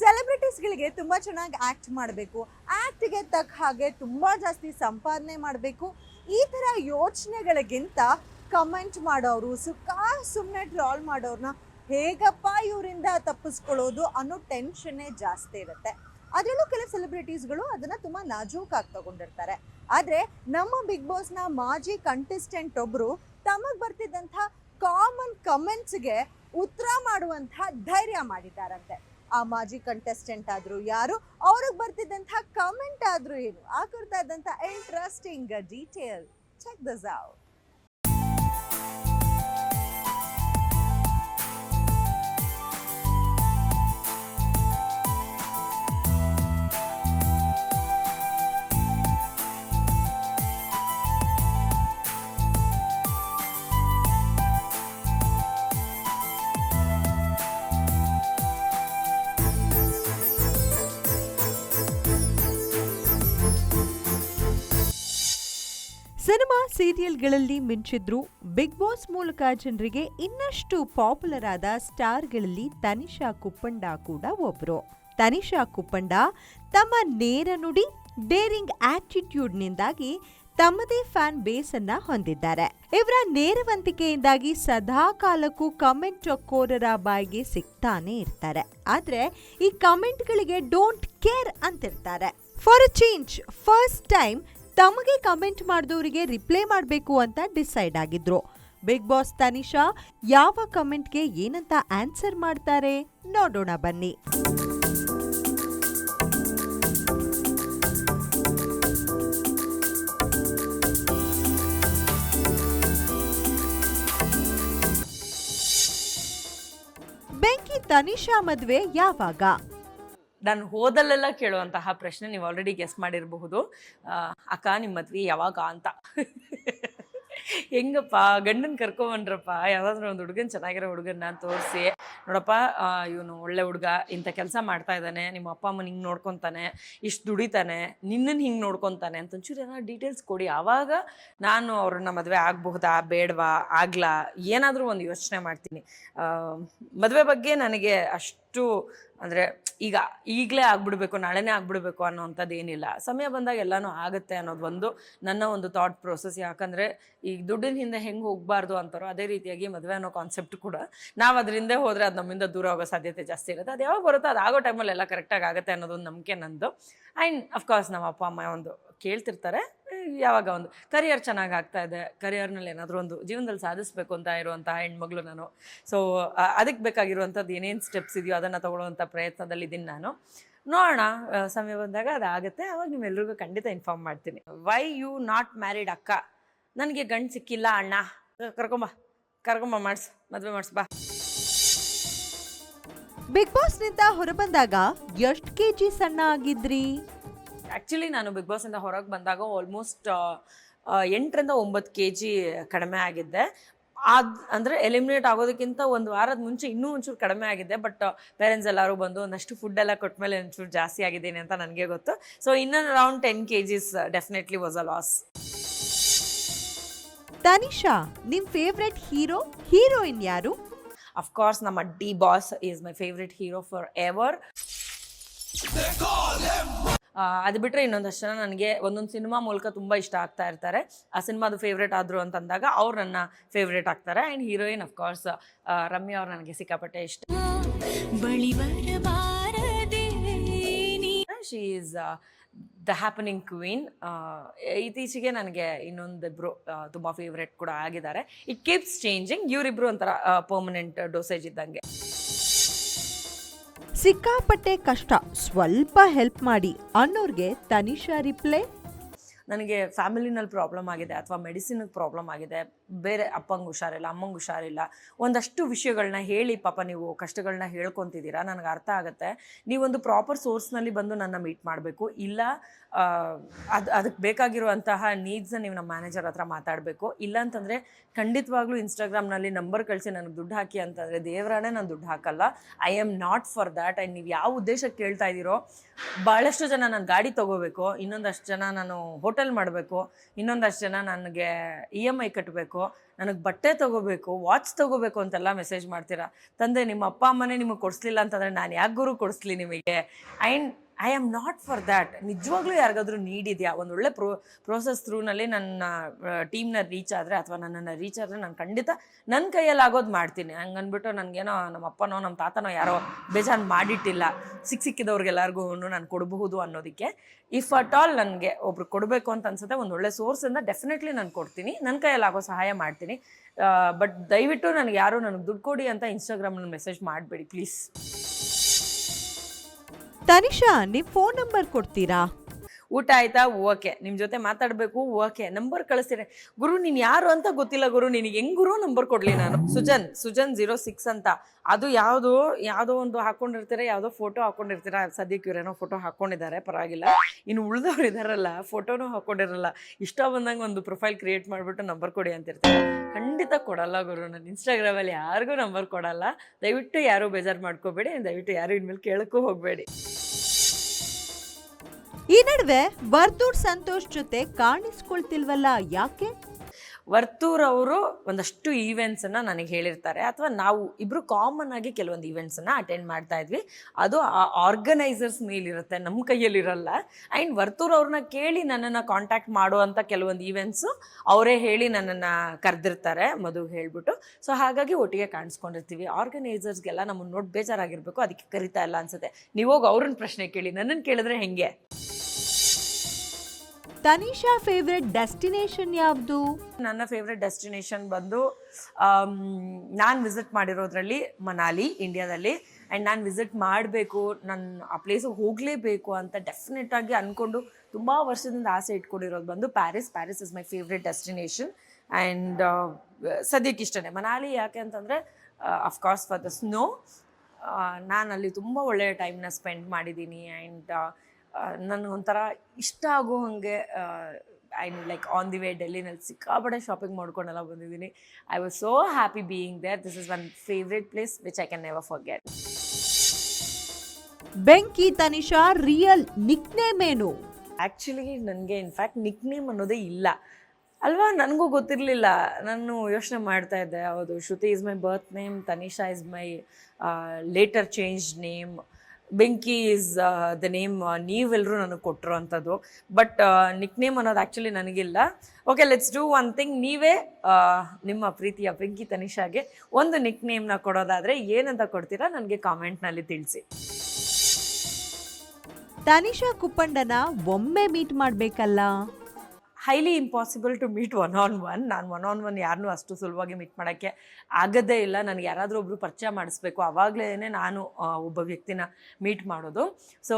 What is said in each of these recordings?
ಸೆಲೆಬ್ರಿಟೀಸ್ಗಳಿಗೆ ತುಂಬ ಚೆನ್ನಾಗಿ ಆ್ಯಕ್ಟ್ ಮಾಡಬೇಕು. ಆ್ಯಕ್ಟ್ಗೆ ತಕ್ಕ ಹಾಗೆ ತುಂಬ ಜಾಸ್ತಿ ಸಂಪಾದನೆ ಮಾಡಬೇಕು. ಈ ಥರ ಯೋಚನೆಗಳಿಗಿಂತ ಕಮೆಂಟ್ ಮಾಡೋರು ಸುಖ ಸುಮ್ಮನೆ ಟ್ರಾಲ್ ಮಾಡೋರನ್ನ ಹೇಗಪ್ಪ ಇವರಿಂದ ತಪ್ಪಿಸ್ಕೊಳ್ಳೋದು ಅನ್ನೋ ಟೆನ್ಷನ್ನೇ ಜಾಸ್ತಿ ಇರುತ್ತೆ. ಅದರಲ್ಲೂ ಕೆಲವು ಸೆಲೆಬ್ರಿಟೀಸ್ಗಳು ಅದನ್ನ ತುಂಬಾ ನಾಜೂಕಾಗಿ ತಗೊಂಡಿರ್ತಾರೆ. ಆದ್ರೆ ನಮ್ಮ ಬಿಗ್ ಬಾಸ್ನ ಮಾಜಿ ಕಂಟೆಸ್ಟೆಂಟ್ ಒಬ್ರು ತಮಗೆ ಬರ್ತಿದ್ದಂಥ ಕಾಮನ್ ಕಮೆಂಟ್ಸ್ಗೆ ಉತ್ತರ ಮಾಡುವಂಥ ಧೈರ್ಯ ಮಾಡಿದ್ದಾರಂತೆ. ಆ ಮಾಜಿ ಕಂಟೆಸ್ಟೆಂಟ್ ಆದ್ರು ಯಾರು? ಅವ್ರಿಗೆ ಬರ್ತಿದ್ದಂಥ ಕಮೆಂಟ್ ಆದ್ರು ಏನು? ಆ ಕುರಿತಾದಂಥ interesting detail check this out ಸೀರಿಯಲ್ಗಳಲ್ಲಿ ಮಿಂಚಿದ್ರು ಬಿಗ್ ಬಾಸ್ ಮೂಲಕ ಜನರಿಗೆ ಇನ್ನಷ್ಟು ಪಾಪ್ಯುಲರ್ ಆದ ಸ್ಟಾರ್ಗಳಲ್ಲಿ ತನಿಷಾ ಕುಪ್ಪಂಡ ಕೂಡ ಒಬ್ರು. ತನಿಷಾ ಕುಪ್ಪಂಡ ತಮ್ಮ ನೇರ ನುಡಿ, ಡೇರಿಂಗ್ ಆಟಿಟ್ಯೂಡ್ನಿಂದಾಗಿ ತಮ್ಮದೇ ಫ್ಯಾನ್ ಬೇಸ್ ಅನ್ನ ಹೊಂದಿದ್ದಾರೆ. ಇವರ ನೇರವಂತಿಕೆಯಿಂದಾಗಿ ಸದಾ ಕಾಲಕ್ಕೂ ಕಮೆಂಟ್ ಕೋರರ ಬಾಯಿಗೆ ಸಿಗ್ತಾನೆ ಇರ್ತಾರೆ. ಆದ್ರೆ ಈ ಕಮೆಂಟ್ಗಳಿಗೆ ಡೋಂಟ್ ಕೇರ್ ಅಂತಿರ್ತಾರೆ. For a change, first time ತಮಗೆ ಕಮೆಂಟ್ ಮಾಡಿದವರಿಗೆ ರಿಪ್ಲೈ ಮಾಡಬೇಕು ಅಂತ ಡಿಸೈಡ್ ಆಗಿದ್ರು. ಬಿಗ್ ಬಾಸ್ ತನಿಷಾ ಯಾವ ಕಮೆಂಟ್ಗೆ ಏನಂತ ಆನ್ಸರ್ ಮಾಡ್ತಾರೆ ನೋಡೋಣ ಬನ್ನಿ. ಬೆಂಕಿ ತನಿಷಾ ಮದುವೆ ಯಾವಾಗ? ನಾನು ಹೋದಲ್ಲೆಲ್ಲ ಕೇಳುವಂತಹ ಪ್ರಶ್ನೆ ನೀವು ಆಲ್ರೆಡಿ ಗೆಸ್ ಮಾಡಿರಬಹುದು. ಅಕ್ಕ ನಿಮ್ಮ ಮದ್ವೆ ಯಾವಾಗ ಅಂತ? ಹೆಂಗಪ್ಪ, ಗಂಡನ್ ಕರ್ಕೊಂಬನ್ರಪ್ಪ ಯಾವ್ದಾದ್ರು ಒಂದು ಹುಡುಗನ್ ಚೆನ್ನಾಗಿರೋ ಹುಡುಗನ್ನ ತೋರಿಸಿ. ನೋಡಪ್ಪ ಇವನು ಒಳ್ಳೆ ಹುಡುಗ ಇಂಥ ಕೆಲಸ ಮಾಡ್ತಾ ಇದ್ದಾನೆ, ನಿಮ್ಮ ಅಪ್ಪ ಅಮ್ಮನ ಹಿಂಗೆ ನೋಡ್ಕೊತಾನೆ, ಇಷ್ಟು ದುಡಿತಾನೆ ನಿನ್ನನ್ನು ಹಿಂಗೆ ನೋಡ್ಕೊತಾನೆ ಅಂತ ಒಂಚೂರು ಏನೋ ಡೀಟೇಲ್ಸ್ ಕೊಡಿ. ಆವಾಗ ನಾನು ಅವ್ರನ್ನ ಮದುವೆ ಆಗಬಹುದಾ, ಬೇಡವಾ, ಆಗ್ಲಾ, ಏನಾದರೂ ಒಂದು ಯೋಚನೆ ಮಾಡ್ತೀನಿ. ಮದುವೆ ಬಗ್ಗೆ ನನಗೆ ಅಷ್ಟು ಅಂದರೆ ಈಗ ಈಗಲೇ ಆಗ್ಬಿಡ್ಬೇಕು, ನಾಳೆನೇ ಆಗ್ಬಿಡ್ಬೇಕು ಅನ್ನೋವಂಥದ್ದು ಏನಿಲ್ಲ. ಸಮಯ ಬಂದಾಗ ಎಲ್ಲನೂ ಆಗುತ್ತೆ ಅನ್ನೋದು ಒಂದು ನನ್ನ ಒಂದು ಥಾಟ್ ಪ್ರೋಸೆಸ್ ಯಾಕಂದರೆ ಈಗ ದುಡ್ಡಿನ ಹಿಂದೆ ಹೆಂಗೆ ಹೋಗಬಾರ್ದು ಅಂತಾರೋ ಅದೇ ರೀತಿಯಾಗಿ ಮದುವೆ ಅನ್ನೋ ಕಾನ್ಸೆಪ್ಟ್ ಕೂಡ ನಾವು ಅದರಿಂದ ಹೋದರೆ ಅದು ನಮ್ಮಿಂದ ದೂರ ಆಗೋ ಸಾಧ್ಯತೆ ಜಾಸ್ತಿ ಇರುತ್ತೆ. ಅದು ಯಾವಾಗ ಬರುತ್ತೋ ಅದು ಆಗೋ ಟೈಮಲ್ಲಿ ಎಲ್ಲ ಕರೆಕ್ಟಾಗಿ ಆಗುತ್ತೆ ಅನ್ನೋದೊಂದು ನಂಬಿಕೆ ನಂದು. ಆ್ಯಂಡ್ ಅಫ್ಕೋರ್ಸ್ ನಮ್ಮ ಅಪ್ಪ, ಅಮ್ಮ ಒಂದು ಕೇಳ್ತಿರ್ತಾರೆ. ಯಾವಾಗ ಒಂದು ಕರಿಯರ್ ಚೆನ್ನಾಗಿ ಆಗ್ತಾ ಇದೆ ಕರಿಯರ್ನಲ್ಲಿ ಏನಾದರೂ ಒಂದು ಜೀವನದಲ್ಲಿ ಸಾಧಿಸಬೇಕು ಅಂತ ಇರುವಂಥ ಹೆಣ್ಮಗಳು ನಾನು. ಸೊ ಅದಕ್ಕೆ ಬೇಕಾಗಿರುವಂಥದ್ದು ಏನೇನು ಸ್ಟೆಪ್ಸ್ ಇದೆಯೋ ಅದನ್ನು ತಗೊಳ್ಳುವಂಥ ಪ್ರಯತ್ನದಲ್ಲಿದ್ದೀನಿ ನಾನು. ನೋಡೋಣ ಸಮಯ ಬಂದಾಗ ಅದಾಗುತ್ತೆ. ಅವಾಗ ನಿಮ್ಮೆಲ್ಲರಿಗೂ ಖಂಡಿತ ಇನ್ಫಾರ್ಮ್ ಮಾಡ್ತೀನಿ. ವೈ ಯು ನಾಟ್ ಮ್ಯಾರಿಡ್ ಅಕ್ಕ? ನನಗೆ ಗಂಡು ಸಿಕ್ಕಿಲ್ಲ ಅಣ್ಣ. ಕರ್ಕೊಂಬ ಕರ್ಕೊಂಬ, ಮಾಡಿಸ್, ಮದುವೆ ಮಾಡಿಸ್, ಬಾ. ಬಿಗ್ ಬಾಸ್ನಿಂದ ಹೊರಬಂದಾಗ ಎಷ್ಟು ಕೆ ಜಿ ಸಣ್ಣ ಆಗಿದ್ರಿ? ಆ್ಯಕ್ಚುಲಿ ನಾನು ಬಿಗ್ ಬಾಸಿಂದ ಹೊರಗೆ ಬಂದಾಗ ಆಲ್ಮೋಸ್ಟ್ ಎಂಟರಿಂದ ಒಂಬತ್ತು ಕೆ ಜಿ ಕಡಿಮೆ ಆಗಿದ್ದೆ. ಅದು ಅಂದರೆ ಎಲಿಮಿನೇಟ್ ಆಗೋದಕ್ಕಿಂತ ಒಂದು ವಾರದ ಮುಂಚೆ ಇನ್ನೂ ಒಂಚೂರು ಕಡಿಮೆ ಆಗಿದೆ ಬಟ್ ಪೇರೆಂಟ್ಸ್ ಎಲ್ಲರೂ ಬಂದು ಒಂದಷ್ಟು ಫುಡ್ ಎಲ್ಲ ಕೊಟ್ಟ ಮೇಲೆ ಒಂಚೂರು ಜಾಸ್ತಿ ಆಗಿದ್ದೀನಿ ಅಂತ ನನಗೆ ಗೊತ್ತು. ಸೊ ಇನ್ನೊಂದು around ten K ಜಿಸ್ definitely was a loss Tanisha ನಿಮ್ ಫೇವ್ರೆಟ್ ಹೀರೋ ಹೀರೋಯಿನ್ ಯಾರು? ಅಫ್ಕೋರ್ಸ್ ನಮ್ಮ D boss is my favourite hero forever ಅದು ಬಿಟ್ಟರೆ ಇನ್ನೊಂದಷ್ಟು ಜನ ನನಗೆ ಒಂದೊಂದು ಸಿನಿಮಾ ಮೂಲಕ ತುಂಬ ಇಷ್ಟ ಆಗ್ತಾ ಇರ್ತಾರೆ. ಆ ಸಿನಿಮಾದು ಫೇವ್ರೇಟ್ ಆದರು ಅಂತಂದಾಗ ಅವ್ರು ನನ್ನ ಫೇವ್ರೇಟ್ ಆಗ್ತಾರೆ. ಆ್ಯಂಡ್ ಹೀರೋಯಿನ್ ಅಫ್ಕೋರ್ಸ್ ರಮ್ಯಾ ಅವ್ರು ನನಗೆ ಸಿಕ್ಕಾಪಟ್ಟೆ ಇಷ್ಟ. She is the happening queen ಇತ್ತೀಚೆಗೆ ನನಗೆ ಇನ್ನೊಂದಿಬ್ರು ತುಂಬ ಫೇವ್ರೇಟ್ ಕೂಡ ಆಗಿದ್ದಾರೆ. ಇಟ್ ಕೀಪ್ಸ್ ಚೇಂಜಿಂಗ್ ಇವರಿಬ್ರು ಒಂಥರ ಪರ್ಮನೆಂಟ್ ಡೋಸೇಜ್ ಇದ್ದಂಗೆ. ಸಿಕ್ಕಾಪಟ್ಟೆ ಕಷ್ಟ. ಸ್ವಲ್ಪ ಹೆಲ್ಪ್ ಮಾಡಿ ಅನ್ನೋರ್ಗೆ ತನಿಷಾ ರಿಪ್ಲೈ ನನಗೆ ಫ್ಯಾಮಿಲಿನಲ್ಲಿ ಪ್ರಾಬ್ಲಮ್ ಆಗಿದೆ ಅಥವಾ ಮೆಡಿಸಿನ್ ಪ್ರಾಬ್ಲಮ್ ಆಗಿದೆ. ಬೇರೆ ಅಪ್ಪಂಗೆ ಹುಷಾರಿಲ್ಲ, ಅಮ್ಮಂಗೆ ಹುಷಾರಿಲ್ಲ, ಒಂದಷ್ಟು ವಿಷಯಗಳನ್ನ ಹೇಳಿ ಪಾಪ ನೀವು ಕಷ್ಟಗಳನ್ನ ಹೇಳ್ಕೊತಿದ್ದೀರಾ ನನಗೆ ಅರ್ಥ ಆಗುತ್ತೆ. ನೀವೊಂದು ಪ್ರಾಪರ್ ಸೋರ್ಸ್ನಲ್ಲಿ ಬಂದು ನನ್ನ ಮೀಟ್ ಮಾಡಬೇಕು. ಇಲ್ಲ ಅದು ಅದಕ್ಕೆ ಬೇಕಾಗಿರುವಂತಹ ನೀಡ್ಸ್ನ ನೀವು ನಮ್ಮ ಮ್ಯಾನೇಜರ್ ಹತ್ರ ಮಾತಾಡಬೇಕು. ಇಲ್ಲ ಅಂತಂದರೆ ಖಂಡಿತವಾಗ್ಲೂ ಇನ್ಸ್ಟಾಗ್ರಾಮ್ನಲ್ಲಿ ನಂಬರ್ ಕಳಿಸಿ ನನಗೆ ದುಡ್ಡು ಹಾಕಿ ಅಂತಂದರೆ ದೇವರಾಣೆ ನಾನು ದುಡ್ಡು ಹಾಕಲ್ಲ. I am not for that and ನೀವು ಯಾವ ಉದ್ದೇಶಕ್ಕೆ ಕೇಳ್ತಾ ಇದ್ದೀರೋ ಭಾಳಷ್ಟು ಜನ ನಾನು ಗಾಡಿ ತೊಗೋಬೇಕು, ಇನ್ನೊಂದಷ್ಟು ಜನ ನಾನು ಹೋಟೆಲ್ ಮಾಡಬೇಕು, ಇನ್ನೊಂದಷ್ಟು ಜನ ನನಗೆ ಇ ಎಂ ಐ ಕಟ್ಟಬೇಕು ತಗೋಬೇಕು, ನನಗೆ ಬಟ್ಟೆ ತಗೋಬೇಕು ವಾಚ್ ತಗೋಬೇಕು ಅಂತೆಲ್ಲ ಮೆಸೇಜ್ ಮಾಡ್ತೀರಾ? ತಂದೆ, ನಿಮ್ಮ ಅಪ್ಪ, ಅಮ್ಮನೇ ನಿಮಗೆ ಕೊಡಿಸ್ಲಿಲ್ಲ ಅಂತಂದರೆ ನಾನು ಯಾಕೆ ಗುರು ಕೊಡಿಸ್ಲಿ ನಿಮಗೆ? And I am not for that ನಿಜವಾಗ್ಲೂ ಯಾರಿಗಾದ್ರೂ ನೀಡಿದೆಯಾ ಒಂದು ಒಳ್ಳೆ ಪ್ರೋ ಪ್ರೋಸೆಸ್ ಥ್ರೂನಲ್ಲಿ ನನ್ನ ಟೀಮ್ನ ರೀಚ್ ಆದರೆ ಅಥವಾ ನನ್ನನ್ನು ರೀಚ್ ಆದರೆ ನಾನು ಖಂಡಿತ ನನ್ನ ಕೈಯಲ್ಲಿ ಆಗೋದು ಮಾಡ್ತೀನಿ. ಹಂಗೆ ಅಂದ್ಬಿಟ್ಟು ನನಗೇನೋ ನಮ್ಮ ಅಪ್ಪನೋ ನಮ್ಮ ತಾತನೋ ಯಾರೋ ಬೇಜಾರು ಮಾಡಿಟ್ಟಿಲ್ಲ. ಸಿಕ್ಕ ಸಿಕ್ಕಿದವ್ರಿಗೆಲ್ಲರಿಗೂ ನಾನು ಕೊಡಬಹುದು ಅನ್ನೋದಕ್ಕೆ. ಇಫ್ ಅಟ್ ಆಲ್ ನನಗೆ ಒಬ್ರು ಕೊಡಬೇಕು ಅಂತ ಅನ್ಸುತ್ತೆ, ಒಂದು ಒಳ್ಳೆ ಸೋರ್ಸಿಂದ ಡೆಫಿನೆಟ್ಲಿ ನಾನು ಕೊಡ್ತೀನಿ. ನನ್ನ ಕೈಯಲ್ಲಿ ಆಗೋ ಸಹಾಯ ಮಾಡ್ತೀನಿ. ಬಟ್ ದಯವಿಟ್ಟು ನನಗೆ ಯಾರು ನನಗೆ ದುಡ್ಡು ಕೊಡಿ ಅಂತ ಇನ್ಸ್ಟಾಗ್ರಾಮ್ನ ಮೆಸೇಜ್ ಮಾಡಬೇಡಿ ಪ್ಲೀಸ್ ತನಿಷಾ ನಿಮ್ ಫೋನ್ ನಂಬರ್ ಕೊಡ್ತೀರಾ? ಊಟ ಆಯ್ತಾ? ಓಕೆ. ನಿಮ್ಮ ಜೊತೆ ಮಾತಾಡಬೇಕು? ಓಕೆ. ನಂಬರ್ ಕಳಿಸ್ತೀರ. ಗುರು, ನೀನು ಯಾರು ಅಂತ ಗೊತ್ತಿಲ್ಲ ಗುರು. ನಿನಗೆ ಹೆಂಗ್ ಗುರು? ನಂಬರ್ ಕೊಡ್ಲಿ ನಾನು. ಸುಜನ್ ಸುಜನ್ ಜೀರೋ ಸಿಕ್ಸ್ ಅಂತ. ಅದು ಯಾವುದು, ಯಾವುದೋ ಒಂದು ಹಾಕೊಂಡಿರ್ತೀರ? ಯಾವುದೋ ಫೋಟೋ ಹಾಕೊಂಡಿರ್ತೀರ? ಸದ್ಯಕ್ಕೆ ಇವರೇನೋ ಫೋಟೋ ಹಾಕೊಂಡಿದ್ದಾರೆ. ಪರವಾಗಿಲ್ಲ. ಇನ್ನು ಉಳ್ದವ್ರು ಇದಾರಲ್ಲ, ಫೋಟೋನೂ ಹಾಕೊಂಡಿರಲ್ಲ. ಇಷ್ಟ ಬಂದಂಗೆ ಒಂದು ಪ್ರೊಫೈಲ್ ಕ್ರಿಯೇಟ್ ಮಾಡಿಬಿಟ್ಟು ನಂಬರ್ ಕೊಡಿ ಅಂತಿರ್ತಾರೆ. ಖಂಡಿತ ಕೊಡಲ್ಲ ಗುರು. ನಾನು ಇನ್ಸ್ಟಾಗ್ರಾಮಲ್ಲಿ ಯಾರಿಗೂ ನಂಬರ್ ಕೊಡಲ್ಲ. ದಯವಿಟ್ಟು ಯಾರೂ ಬೇಜಾರು ಮಾಡ್ಕೋಬೇಡಿ. ದಯವಿಟ್ಟು ಯಾರು ಇನ್ಮೇಲೆ ಕೇಳಕ್ಕೂ ಹೋಗಬೇಡಿ. ಈ ನಡುವೆ ವರ್ತೂರ್ ಸಂತೋಷ್ ಜೊತೆ ಕಾಣಿಸ್ಕೊಳ್ತಿಲ್ವಲ್ಲ ಯಾಕೆ? ವರ್ತೂರ್ ಅವರು ಒಂದಷ್ಟು ಈವೆಂಟ್ಸನ್ನು ನನಗೆ ಹೇಳಿರ್ತಾರೆ. ಅಥವಾ ನಾವು ಇಬ್ಬರು ಕಾಮನ್ ಆಗಿ ಕೆಲವೊಂದು ಈವೆಂಟ್ಸನ್ನು ಅಟೆಂಡ್ ಮಾಡ್ತಾ ಇದ್ವಿ. ಅದು ಆ ಆರ್ಗನೈಸರ್ಸ್ ಮೇಲಿರುತ್ತೆ ನಮ್ಮ ಕೈಯಲ್ಲಿರಲ್ಲ. ಆ್ಯಂಡ್ ವರ್ತೂರ್ ಅವ್ರನ್ನ ಕೇಳಿ ನನ್ನನ್ನು ಕಾಂಟ್ಯಾಕ್ಟ್ ಮಾಡುವಂಥ ಕೆಲವೊಂದು ಈವೆಂಟ್ಸು ಅವರೇ ಹೇಳಿ ನನ್ನನ್ನು ಕರೆದಿರ್ತಾರೆ ಮದುವೆ ಹೇಳ್ಬಿಟ್ಟು. ಸೊ ಹಾಗಾಗಿ ಒಟ್ಟಿಗೆ ಕಾಣಿಸ್ಕೊಂಡಿರ್ತೀವಿ. ಆರ್ಗನೈಸರ್ಸ್ಗೆಲ್ಲ ನಮ್ಮನ್ನು ನೋಡಿ ಬೇಜಾರಾಗಿರ್ಬೇಕು, ಅದಕ್ಕೆ ಕರಿತಾ ಇಲ್ಲ ಅನ್ಸುತ್ತೆ. ನೀವು ಹೋಗಿ ಅವ್ರನ್ನ ಪ್ರಶ್ನೆ ಕೇಳಿ ನನ್ನನ್ನು ಕೇಳಿದ್ರೆ ಹೆಂಗೆ? ತನಿಷಾ ಫೇವ್ರೆಟ್ ಡೆಸ್ಟಿನೇಷನ್ ಯಾವುದು? ನನ್ನ ಫೇವ್ರೆಟ್ ಡೆಸ್ಟಿನೇಷನ್ ಬಂದು ನಾನು ವಿಸಿಟ್ ಮಾಡಿರೋದ್ರಲ್ಲಿ ಮನಾಲಿ ಇಂಡಿಯಾದಲ್ಲಿ ಆ್ಯಂಡ್ ನಾನು ವಿಸಿಟ್ ಮಾಡಬೇಕು ನನ್ನ ಆ ಪ್ಲೇಸಿಗೆ ಹೋಗಲೇಬೇಕು ಅಂತ ಡೆಫಿನೆಟ್ ಆಗಿ ಅಂದ್ಕೊಂಡು ತುಂಬ ವರ್ಷದಿಂದ ಆಸೆ ಇಟ್ಕೊಂಡಿರೋದು ಬಂದು Paris Paris is my favourite destination and ಸದ್ಯಕ್ಕೆ ಇಷ್ಟನೇ. ಮನಾಲಿ ಯಾಕೆ ಅಂತಂದರೆ ಅಫ್ಕೋರ್ಸ್ ಫಾರ್ ದ ಸ್ನೋ ನಾನು ಅಲ್ಲಿ ತುಂಬ ಒಳ್ಳೆಯ ಟೈಮ್ನ ಸ್ಪೆಂಡ್ ಮಾಡಿದ್ದೀನಿ. ಆ್ಯಂಡ್ ನನಗೊಂಥರ ಇಷ್ಟ ಆಗೋ ಹಾಗೆ I like on the way ಡೆಲ್ಲಿನಲ್ಲಿ ಸಿಕ್ಕಾಪಟ್ಟೆ ಶಾಪಿಂಗ್ ಮಾಡ್ಕೊಂಡೆಲ್ಲ ಬಂದಿದ್ದೀನಿ. I was so happy being there this is one favourite place which I can never forget Benki Tanisha real nickname ಏನು? ಆ್ಯಕ್ಚುಲಿ ನನಗೆ ಇನ್ಫ್ಯಾಕ್ಟ್ ನಿಕ್ ನೇಮ್ ಅನ್ನೋದೇ ಇಲ್ಲ. ಅಲ್ವಾ? ನನಗೂ ಗೊತ್ತಿರಲಿಲ್ಲ. ನಾನು ಯೋಚನೆ ಮಾಡ್ತಾ ಇದ್ದೆ. ಹೌದು Shruti is my birth name Tanisha is my later change name Benki is the name ನೀವೆಲ್ಲರೂ ನನಗೆ ಕೊಟ್ಟರು ಅಂಥದ್ದು ಬಟ್ ನಿಕ್ ನೇಮ್ ಅನ್ನೋದು ಆ್ಯಕ್ಚುಲಿ ನನಗಿಲ್ಲ. Okay let's do one thing ನೀವೇ ನಿಮ್ಮ ಪ್ರೀತಿಯ ಬೆಂಕಿ ತನಿಷಾಗೆ ಒಂದು ನಿಕ್ ನೇಮ್ನ ಕೊಡೋದಾದರೆ ಏನಂತ ಕೊಡ್ತೀರಾ ನನಗೆ ಕಾಮೆಂಟ್ನಲ್ಲಿ ತಿಳಿಸಿ. ತನಿಷಾ ಕುಪ್ಪಂಡನ ಒಮ್ಮೆ ಮೀಟ್ ಮಾಡ್ಬೇಕಲ್ಲ? Highly impossible to meet one on one ನಾನು ಒನ್ ಆನ್ ಒನ್ ಯಾರನ್ನೂ ಅಷ್ಟು ಸುಲಭವಾಗಿ ಮೀಟ್ ಮಾಡೋಕ್ಕೆ ಆಗೋದೇ ಇಲ್ಲ. ನನಗೆ ಯಾರಾದರೂ ಒಬ್ಬರು ಪರಿಚಯ ಮಾಡಿಸ್ಬೇಕು. ಆವಾಗಲೇ ನಾನು ಒಬ್ಬ ವ್ಯಕ್ತಿನ ಮೀಟ್ ಮಾಡೋದು. ಸೊ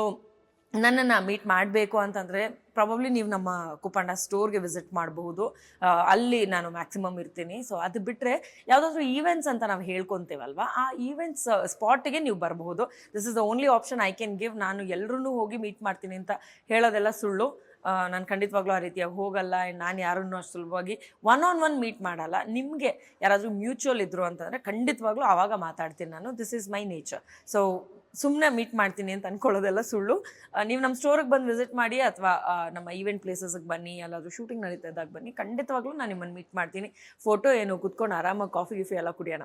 ನನ್ನನ್ನು ಮೀಟ್ ಮಾಡಬೇಕು ಅಂತಂದರೆ ಪ್ರಾಬಬ್ಲಿ ನೀವು ನಮ್ಮ ಕುಪಂಡ ಸ್ಟೋರ್ಗೆ ವಿಸಿಟ್ ಮಾಡಬಹುದು. ಅಲ್ಲಿ ನಾನು ಮ್ಯಾಕ್ಸಿಮಮ್ ಇರ್ತೀನಿ. ಸೊ ಅದು ಬಿಟ್ಟರೆ ಯಾವುದಾದ್ರೂ ಈವೆಂಟ್ಸ್ ಅಂತ ನಾವು ಹೇಳ್ಕೊತೇವಲ್ವ? ಆ ಈವೆಂಟ್ಸ್ ಸ್ಪಾಟಿಗೆ ನೀವು ಬರಬಹುದು. This is the only option I can give ನಾನು ಎಲ್ಲರೂ ಹೋಗಿ ಮೀಟ್ ಮಾಡ್ತೀನಿ ಅಂತ ಹೇಳೋದೆಲ್ಲ ಸುಳ್ಳು. ನಾನು ಖಂಡಿತವಾಗ್ಲೂ ಆ ರೀತಿಯಾಗಿ ಹೋಗಲ್ಲ, ನಾನು ಯಾರನ್ನು ಅಷ್ಟು ಸುಲಭವಾಗಿ ಒನ್ ಆನ್ ಒನ್ ಮೀಟ್ ಮಾಡಲ್ಲ. ನಿಮಗೆ ಯಾರಾದರೂ ಮ್ಯೂಚುವಲ್ ಇದ್ರು ಅಂತಂದರೆ ಖಂಡಿತವಾಗ್ಲೂ ಆವಾಗ ಮಾತಾಡ್ತೀನಿ ನಾನು. This is my nature so ಸುಮ್ಮನೆ ಮೀಟ್ ಮಾಡ್ತೀನಿ ಅಂತ ಅನ್ಕೊಳ್ಳೋದೆಲ್ಲ ಸುಳ್ಳು. ನೀವು ನಮ್ಮ ಸ್ಟೋರಿಗೆ ಬಂದು ವಿಸಿಟ್ ಮಾಡಿ ಅಥವಾ ನಮ್ಮ ಈವೆಂಟ್ ಪ್ಲೇಸಸ್ಗೆ ಬನ್ನಿ ಎಲ್ಲಾದರೂ ಶೂಟಿಂಗ್ ನಡೀತಾ ಇದ್ದಾಗ ಬನ್ನಿ, ಖಂಡಿತವಾಗ್ಲೂ ನಾನು ನಿಮ್ಮನ್ನು ಮೀಟ್ ಮಾಡ್ತೀನಿ. ಫೋಟೋ ಏನು, ಕುತ್ಕೊಂಡು ಆರಾಮಾಗಿ ಕಾಫಿ ಗಿಫಿ ಎಲ್ಲ ಕುಡಿಯೋಣ.